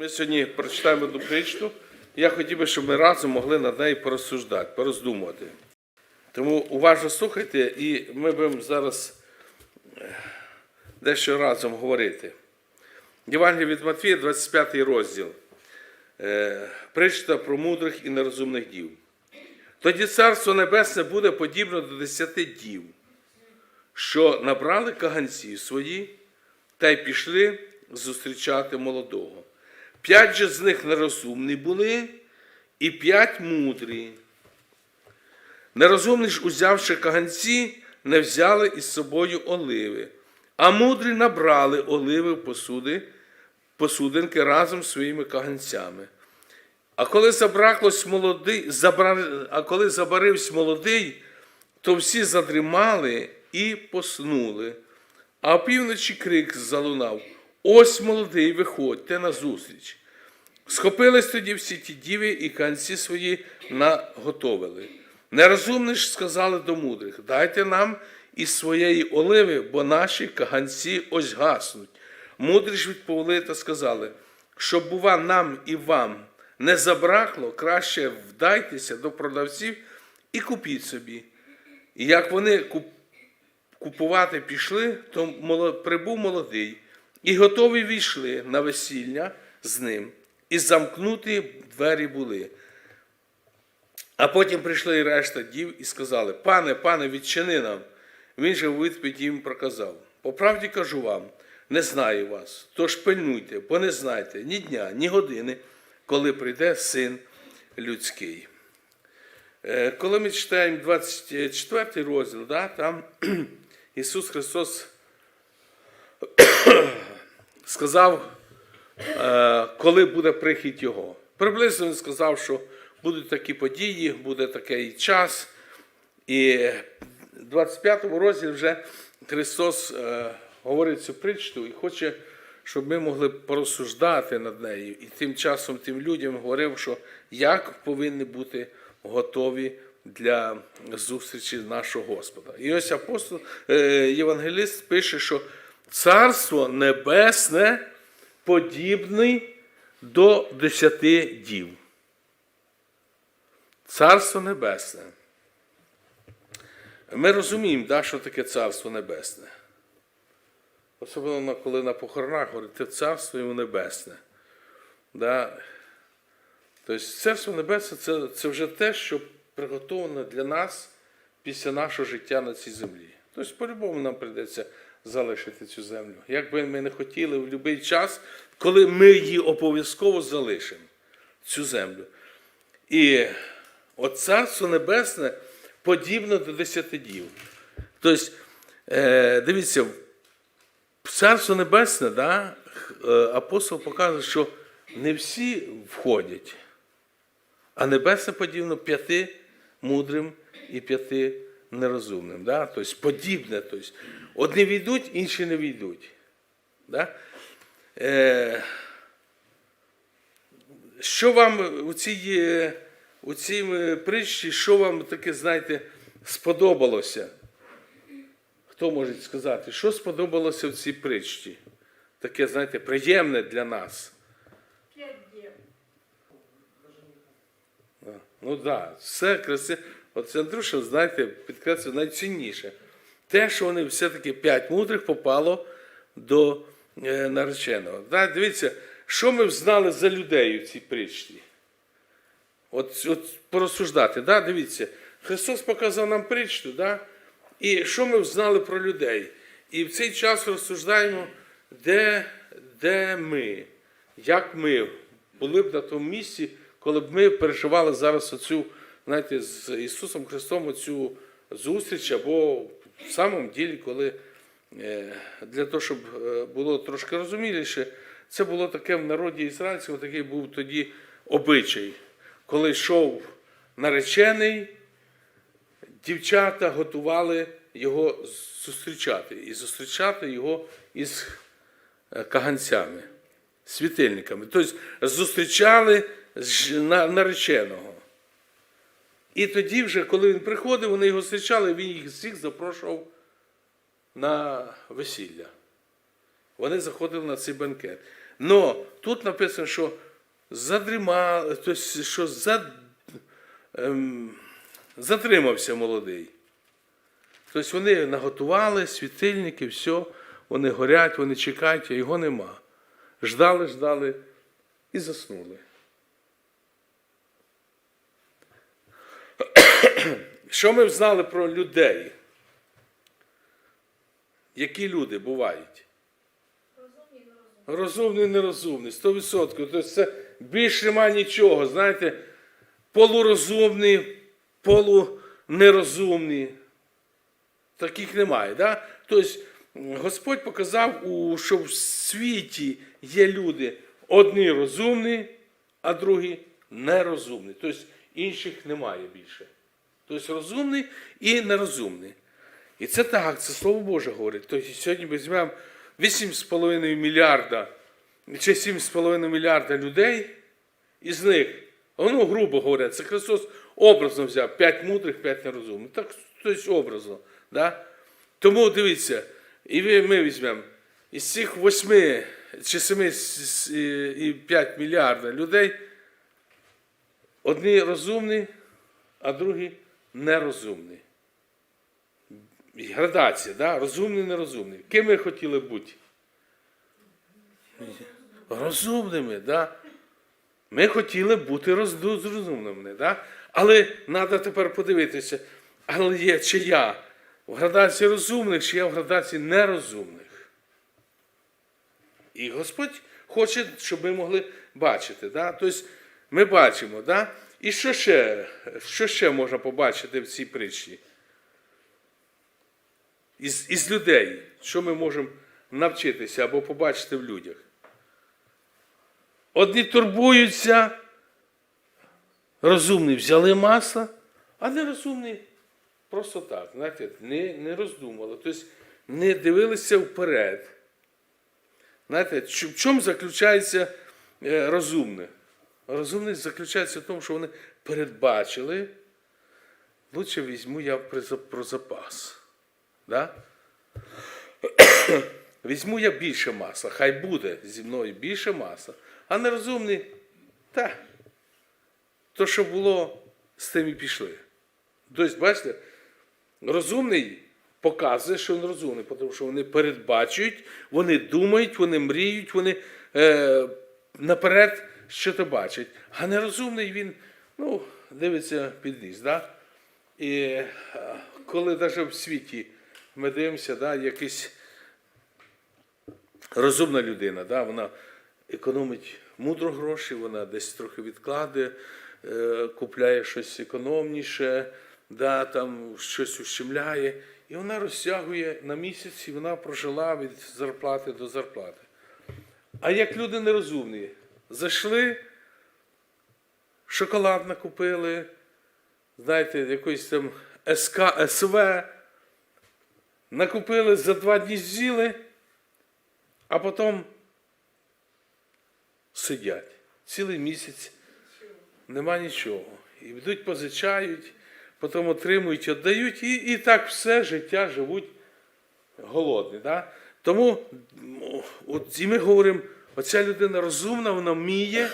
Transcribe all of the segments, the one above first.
Ми сьогодні прочитаємо притчу. Я хотів би, щоб ми разом могли над нею порозсуждати, пороздумувати. Тому уважно слухайте, і ми будемо зараз е, дещо разом говорити. Євангелія від Матвія, 25 розділ. Е, Причта про мудрих і нерозумних дів. Тоді Царство Небесне буде подібно до десяти дів, що набрали каганці свої та й пішли зустрічати молодого. П'ять же з них нерозумні були, і п'ять мудрі. Нерозумні ж, узявши каганці, не взяли із собою оливи, а мудрі набрали оливи в посуди, посудинки разом з своїми каганцями. А коли забраклось молодий, забра... а коли забарився молодий, то всі задрімали і поснули. А опівночі крик залунав: Ось молодий, виходьте на зустріч. Схопились тоді всі ті діви і канці свої наготовили. Нерозумні ж сказали до мудрих: дайте нам із своєї оливи, бо наші каганці ось гаснуть. Мудрі ж відповіли та сказали, щоб, бува, нам і вам не забракло, краще вдайтеся до продавців і купіть собі. І як вони купувати пішли, то прибув молодий, і готові війшли на весілля з ним, і замкнуті двері були. А потім прийшли і решта дів і сказали: Пане, пане, відчини нам. Він же у відповідь їм проказав: По правді кажу вам, не знаю вас, тож пильнуйте, бо не знайте ні дня, ні години, коли прийде син людський. Е, Коли ми читаємо 24 розділ, да, там Ісус Христос сказав, коли буде прихід Його. Приблизно Він сказав, що будуть такі події, буде такий час. І в 25 розділі вже Христос е, говорить цю притчу і хоче, щоб ми могли порозсуждати над нею. І тим часом тим людям говорив, що як повинні бути готові для зустрічі нашого Господа. І ось апостол е, Євангеліст пише, що Царство Небесне подібний до десяти дів. Царство Небесне. Ми розуміємо, да, що таке Царство Небесне. Особливо коли на похоронах говорять, це царство йому небесне. Да. Тобто Царство Небесне це, це вже те, що приготовлено для нас після нашого життя на цій землі. Тобто, по-любому нам прийдеться залишити цю землю. Як би ми не хотіли в будь-який час, коли ми її обов'язково залишимо, цю землю. І от Царство Небесне подібно до десяти дів. Тобто, дивіться, Царство Небесне, да, е, апостол показує, що не всі входять, а небесне подібно п'яти мудрим і п'яти нерозумним. Да? Тобто подібне. Тобто, одні війдуть, інші не війдуть. Да? Е, що вам у цій, е, у цій е, притчі, що вам таке, знаєте, сподобалося? Хто може сказати, що сподобалося в цій притчі? Таке, знаєте, приємне для нас. Ну так, да, все красиво. От це Андрюша, знаєте, підкреслює найцінніше. Те, що вони все-таки п'ять мудрих попало до е, нареченого. Да, дивіться, що ми знали за людей у цій притчі? От, от порозсуждати, да, дивіться, Христос показав нам притчу, да? і що ми знали про людей. І в цей час розсуждаємо, де, де ми, як ми були б на тому місці, коли б ми переживали зараз оцю, знаєте, з Ісусом Христом оцю зустріч, або в самому ділі, коли е, для того, щоб е, було трошки розуміліше, це було таке в народі ізраїльському, такий був тоді обичай, коли йшов наречений, дівчата готували його зустрічати і зустрічати його із е, каганцями, світильниками. Тобто зустрічали нареченого. І тоді, вже, коли він приходив, вони його зустрічали, він їх всіх запрошував на весілля. Вони заходили на цей бенкет. Но тут написано, що задрімав, тобто, що за, ем, затримався молодий. Тобто вони наготували світильники, все, вони горять, вони чекають, а його нема. Ждали, ждали і заснули. Що ми знали про людей? Які люди бувають? Розумний, нерозумний, 100%. Тобто це більше немає нічого. Знаєте, полурозумний, полунерозумний. Таких немає. Да? Тобто Господь показав, що в світі є люди одні розумні, а другі нерозумні. Тобто інших немає більше. Тобто розумний і нерозумний. І це так, це Слово Боже говорить. Тобто сьогодні візьмемо 8,5 мільярда чи 7,5 мільярда людей, із них, ну, грубо говоря, це Христос образно взяв 5 мудрих, 5 нерозумних. Так, тобто образно. Да? Тому дивіться, і ми візьмемо із цих 8 чи 7 і 5 мільярда людей, одні розумні, а другі нерозумні. І Градація, да? розумний, нерозумний. Ким ми хотіли бути? Розумними, да? Ми хотіли бути розумними, да? але треба тепер подивитися, але є чи я в градації розумних, чи я в градації нерозумних. І Господь хоче, щоб ми могли бачити. Да? Тобто ми бачимо, да? І що ще, що ще можна побачити в цій притчі? Із, із людей, що ми можемо навчитися або побачити в людях. Одні турбуються, розумні взяли масло, а нерозумні просто так, знаєте, не, не роздумували, тобто не дивилися вперед. Знаєте, в чому заключається е, розумне? Розумність заключається в тому, що вони передбачили, лучше візьму я про запас. Да? Візьму я більше масла, хай буде зі мною більше масла, а нерозумні, та, то, що було, з тим і пішли. Тобто, бачите, розумний показує, що він розумний, тому що вони передбачують, вони думають, вони мріють, вони е, наперед що то бачать. А нерозумний він ну, дивиться під ліс. Да? І е, коли навіть в світі ми дивимося, да, якийсь розумна людина, да, вона економить мудро гроші, вона десь трохи відкладає, е, купляє щось економніше, да, там щось ущемляє, і вона розтягує на місяць, і вона прожила від зарплати до зарплати. А як люди нерозумні, зайшли, шоколад накупили, знаєте, якийсь там СК, СВ, накупили за два дні з'їли, а потім сидять цілий місяць, нема нічого. І йдуть, позичають, потім отримують, віддають, і, і так все життя живуть голодні. Да? Тому от, і ми говоримо, оця людина розумна, вона вміє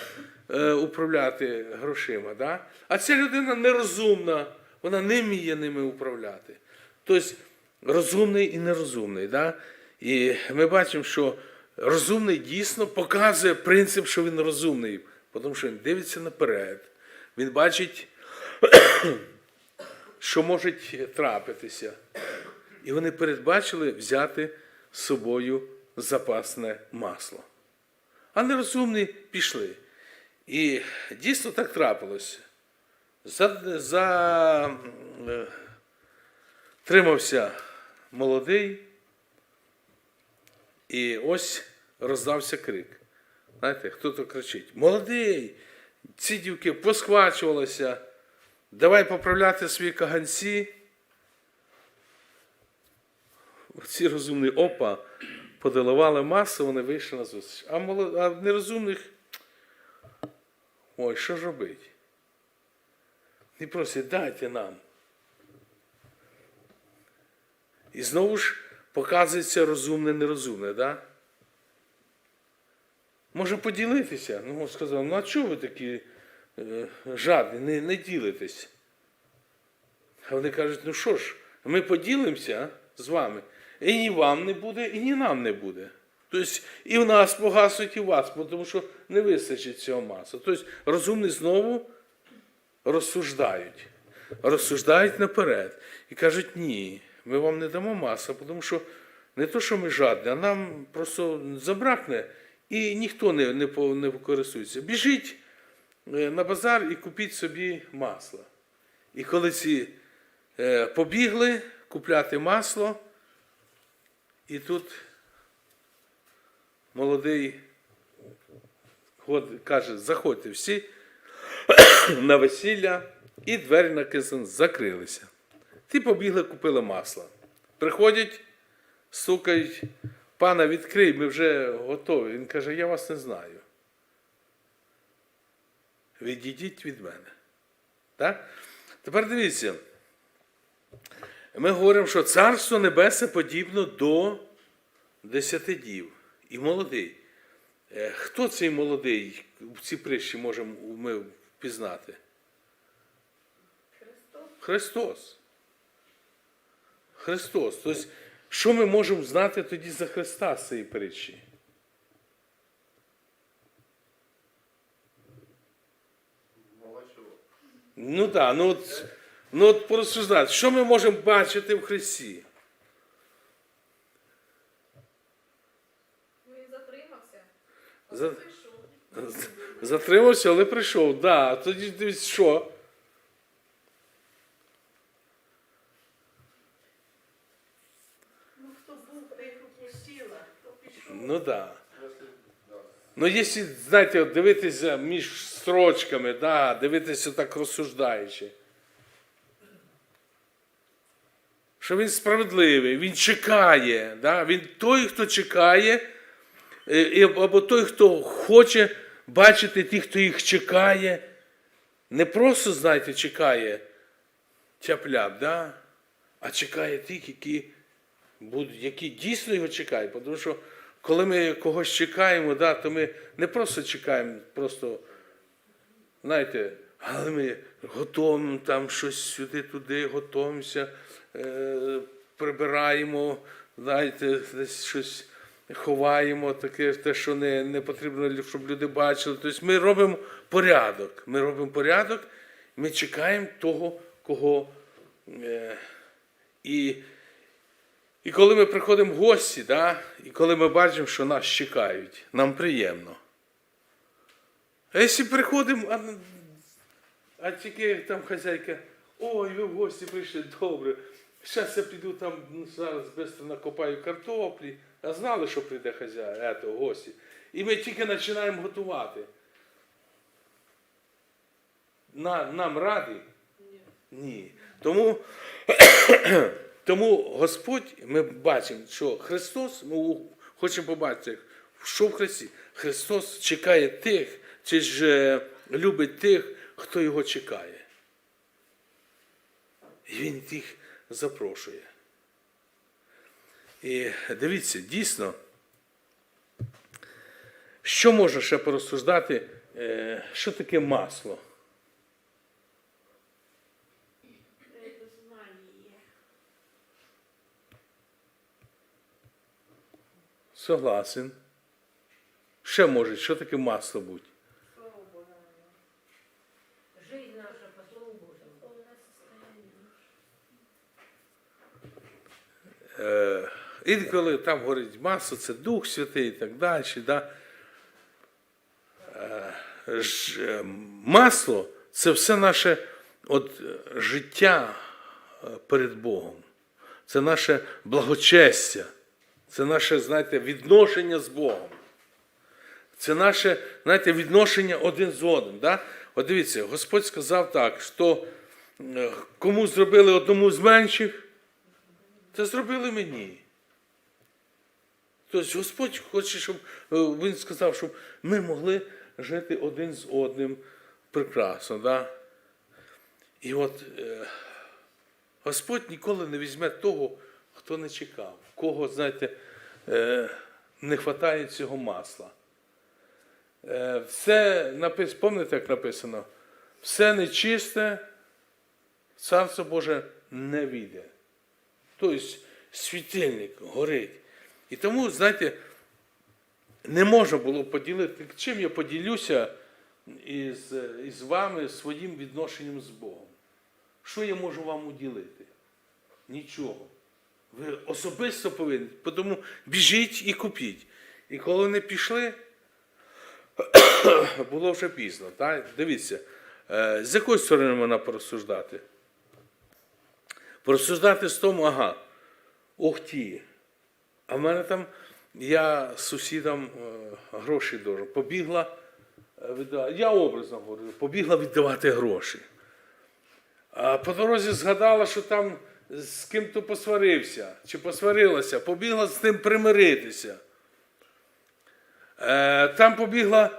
е, управляти грошима. Да? А ця людина нерозумна, вона не вміє ними управляти. Тобто розумний і нерозумний. Да? І ми бачимо, що розумний дійсно показує принцип, що він розумний, тому що він дивиться наперед, він бачить, що може трапитися. І вони передбачили взяти з собою запасне масло. А нерозумні пішли. І дійсно так трапилося. За, за, е, молодий, і ось роздався крик. Знаєте, хто то кричить: Молодий! Ці дівки посхвачувалися, давай поправляти свої каганці. Ці розумні опа подоливали масу, вони вийшли на зустріч. А, молод... а нерозумних. Ой, що ж робити? І просять, дайте нам. І знову ж показується розумне, нерозумне, да? може поділитися. Ну, сказав, ну а чого ви такі е, жадні, не, не ділитесь? А вони кажуть, ну що ж, ми поділимося з вами. І ні вам не буде, і ні нам не буде. Тобто і в нас погасуть, і в вас, тому що не вистачить цього масла. Тобто розумні знову розсуждають. Розсуждають наперед. І кажуть, ні, ми вам не дамо масла, тому що не то, що ми жадні, а нам просто забракне, і ніхто не, не, не користується. Біжіть е, на базар і купіть собі масло. І коли ці е, побігли купляти масло, і тут молодий каже, заходьте всі на весілля, і двері на кисень закрилися. Ті побігли, купили масло. Приходять, стукають, пана відкрий, ми вже готові. Він каже, я вас не знаю. Відійдіть від мене. Так? Тепер дивіться. Ми говоримо, що Царство Небесне подібно до десяти дів. І молодий. Е, Хто цей молодий в цій притчі можемо ми впізнати? Христос. Христос. Тобто, що ми можемо знати тоді за Христа з цієї притчі? Ну так, ну от, ну от порозсуждати, що ми можемо бачити в Христі? Ну, Він затримався. а За- прийшов. Затримався, але прийшов. Да. Тоді дивіться, що? Ну, хто був, та їх опустила, хто пішов. Ну так. Да. Ну, якщо, знаєте, дивитися між строчками, да, дивитися так розсуждаючи. Що він справедливий, він чекає, да? він той, хто чекає, е, або той, хто хоче бачити тих, хто їх чекає. Не просто, знаєте, чекає тяп-ляп, да? а чекає тих, які будуть, які дійсно його чекають. Тому що коли ми когось чекаємо, да, то ми не просто чекаємо, просто, знаєте, але ми готуємо там щось сюди-туди, готуємося, прибираємо, знаєте, десь щось ховаємо, таке, те, що не, не потрібно, щоб люди бачили. Тобто ми робимо порядок. Ми робимо порядок, ми чекаємо того, кого. Е, і і коли ми приходимо в гості, да, і коли ми бачимо, що нас чекають, нам приємно. А якщо приходимо, а, а тільки там хазяйка, ой, ви в гості прийшли, добре. Зараз я піду там ну, зараз швидко накопаю картоплі, а знали, що прийде хазяїн, ето, гості. І ми тільки починаємо готувати. На, нам раді? Ні. Тому тому Господь, ми бачимо, що Христос, ми хочемо побачити, що в Христі. Христос чекає тих, чи ж е, любить тих, хто його чекає. І Він їх запрошує. І дивіться, дійсно, що можна ще порозсуждати, е, що таке масло? Согласен. Ще може, що таке масло бути? Слово Боже. Жизнь наша по Слову Божому. Повне состояние. Е, інколи там говорить масло, це Дух Святий і так далі. Да? Е, е, масло це все наше от, е, життя е, перед Богом. Це наше благочестя, це наше, знаєте, відношення з Богом. Це наше, знаєте, відношення один з одним. Да? От дивіться, Господь сказав так, що е, кому зробили одному з менших, це зробили мені. Тобто Господь хоче, щоб е, Він сказав, щоб ми могли жити один з одним прекрасно. Да? І от е, Господь ніколи не візьме того, хто не чекав, кого, знаєте, е, не вистачає цього масла. Все написано, пам'ятаєте, як написано? Все нечисте, царство Боже не війде. Тобто світильник горить. І тому, знаєте, не можна було поділити. Чим я поділюся із, із вами своїм відношенням з Богом? Що я можу вам уділити? Нічого. Ви особисто повинні. Тому біжіть і купіть. І коли вони пішли, було вже пізно. Так? Дивіться, е, з якої сторони можна порозсуждати? Порозсуждати з тому, ага, ух ті. А в мене там, я сусідам е, гроші должен. Побігла, е, я образно говорю, побігла віддавати гроші. А по дорозі згадала, що там з ким-то посварився чи посварилася, побігла з ним примиритися. Е, там побігла,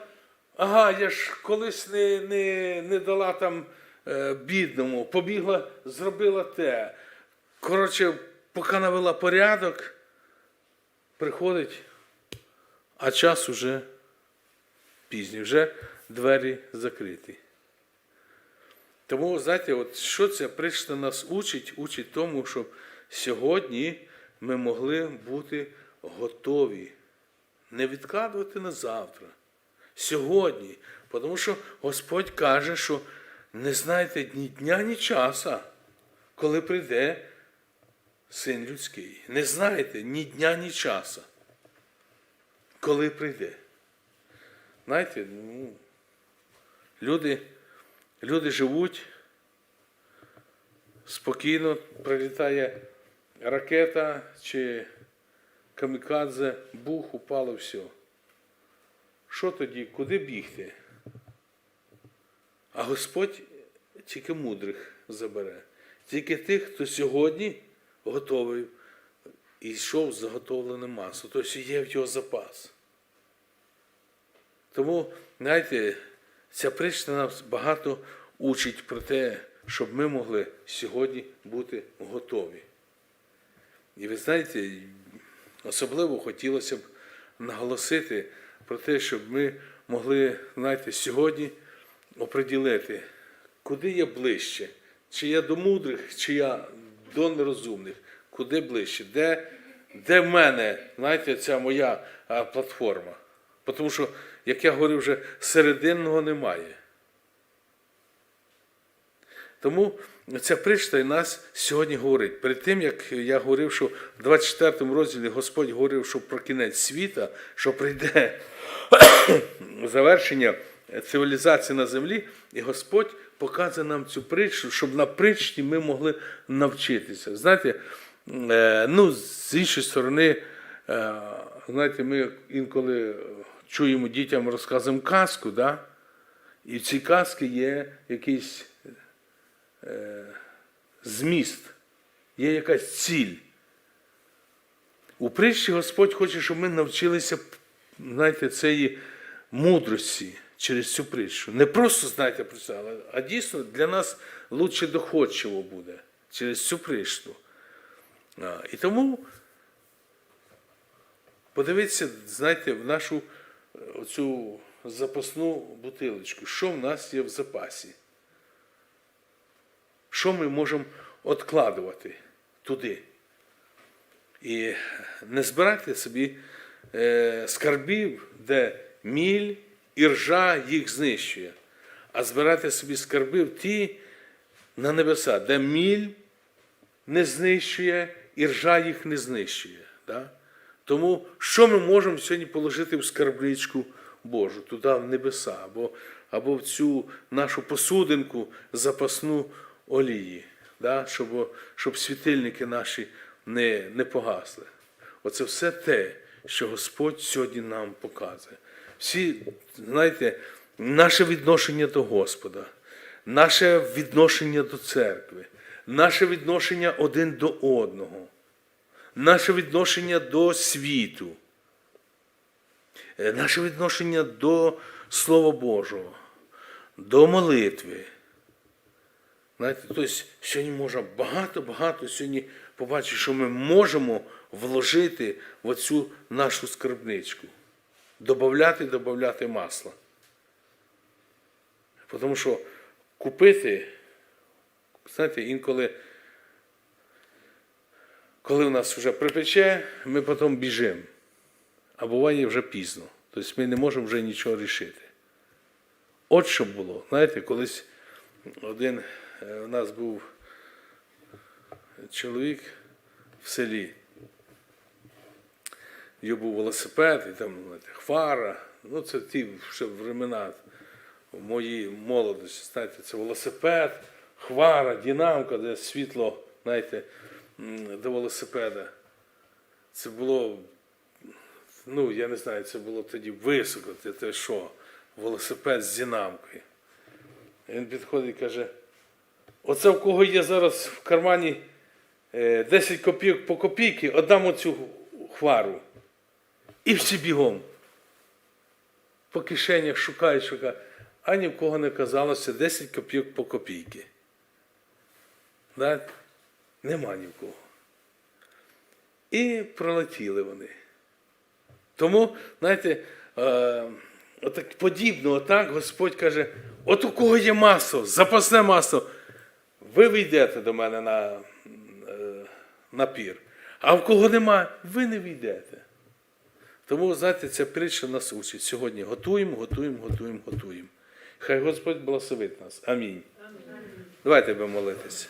ага, я ж колись не, не, не дала там бідному, побігла, зробила те. Коротше, поки навела порядок, приходить, а час уже пізній, вже двері закриті. Тому, знаєте, от що це прийшли нас учить, учить тому, щоб сьогодні ми могли бути готові, не відкладувати на завтра. Сьогодні. Тому що Господь каже, що не знаєте ні дня, ні часу, коли прийде Син людський. Не знаєте ні дня, ні часу, коли прийде. Знаєте, ну, люди. Люди живуть спокійно, прилітає ракета чи камікадзе, бух, упало все. Що тоді? Куди бігти? А Господь тільки мудрих забере. Тільки тих, хто сьогодні готовий і йшов з заготовленим масу. Тобто є в його запас. Тому, знаєте, ця притча нас багато учить про те, щоб ми могли сьогодні бути готові. І ви знаєте, особливо хотілося б наголосити про те, щоб ми могли, знаєте, сьогодні оприділити, куди я ближче, чи я до мудрих, чи я до нерозумних, куди ближче, де, де в мене, знаєте, ця моя платформа. Тому що, як я говорив, вже серединного немає. Тому ця причта і нас сьогодні говорить. Перед тим, як я говорив, що в 24 розділі Господь говорив, що про кінець світа, що прийде завершення цивілізації на землі, і Господь показує нам цю притчу, щоб на притчі ми могли навчитися. Знаєте, е, ну, з іншої сторони, е, знаєте, ми інколи чуємо дітям, розказуємо казку, да? і в цій казці є якийсь е, зміст, є якась ціль. У притчі Господь хоче, щоб ми навчилися знаєте, цієї мудрості через цю притчу. Не просто знаєте про це, а дійсно для нас лучше доходчиво буде через цю притчу. І тому подивіться, знаєте, в нашу е, оцю запасну бутилочку, що в нас є в запасі. Що ми можемо откладувати туди? І не збирайте собі е, скарбів, де міль і ржа їх знищує, а збирайте собі скарбів ті на небеса, де міль не знищує і ржа їх не знищує. Да? Тому що ми можемо сьогодні положити в скарбничку Божу, туди в небеса, або, або в цю нашу посудинку запасну олії, да? щоб, щоб світильники наші не, не погасли. Оце все те, що Господь сьогодні нам показує. Всі, знаєте, наше відношення до Господа, наше відношення до церкви, наше відношення один до одного, наше відношення до світу, е, наше відношення до Слова Божого, до молитви. Знаєте, тобто сьогодні можна багато-багато сьогодні побачити, що ми можемо вложити в оцю нашу скарбничку. Додати, додати масла. Тому що купити, знаєте, інколи, коли у нас вже припече, ми потім біжимо. А буває вже пізно. Тобто ми не можемо вже нічого рішити. От що було. Знаєте, колись один е, у нас був чоловік в селі. Його був велосипед, і там хвара. Ну, це ті ще времена моїй молодості. Знаєте, це велосипед, хвара, динамка, де світло, знаєте, до велосипеда. Це було, ну, я не знаю, це було тоді високо, це, це що, велосипед з динамкою. Він підходить і каже: оце в кого є зараз в кармані е, 10 копійок по копійки, отдам оцю хвару. І всі бігом. По кишенях шукають, шукають. А ні в кого не казалося 10 копійок по копійки. Да? Нема ні в кого. І пролетіли вони. Тому, знаєте, е, отак подібно, отак Господь каже: от у кого є масло, запасне масло, ви вийдете до мене на, е, на пір. А в кого нема, ви не війдете. Тому, знаєте, ця притча нас учить. Сьогодні готуємо, готуємо, готуємо, готуємо. Хай Господь благословить нас. Амінь. Давайте будемо молитися.